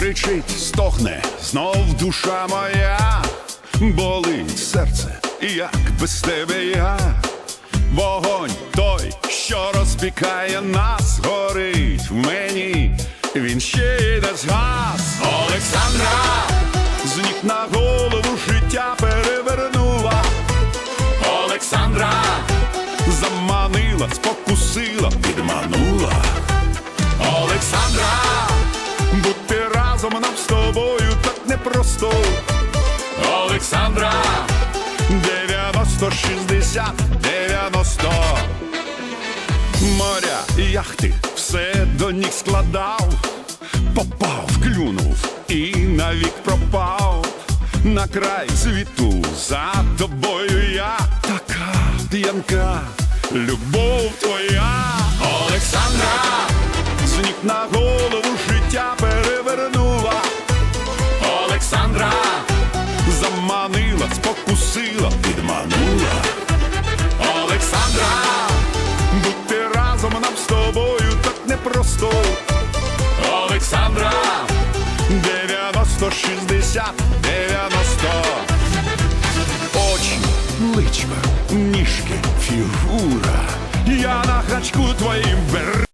кричить, стогне, знов душа моя, болить серце, як без тебе я. Вогонь той, що розпікає нас, горить в мені, він ще й не згас. Олександра, з ніг на голову життя перевернула. Олександра, заманила, спокусила, підманула. Непросто. Олександра, 90, 60, 90 Моря, яхти, все до ніг складав, попав, клюнув і навік пропав. На край світу за тобою я така п'янка, любов твоя, Олександра, з ніг на спокусила, підманула. Олександра, бути разом нам з тобою так непросто. Олександра, 90, 60, 90 Очі, личка, ніжки, фігура. Я на гачку твоїм бер.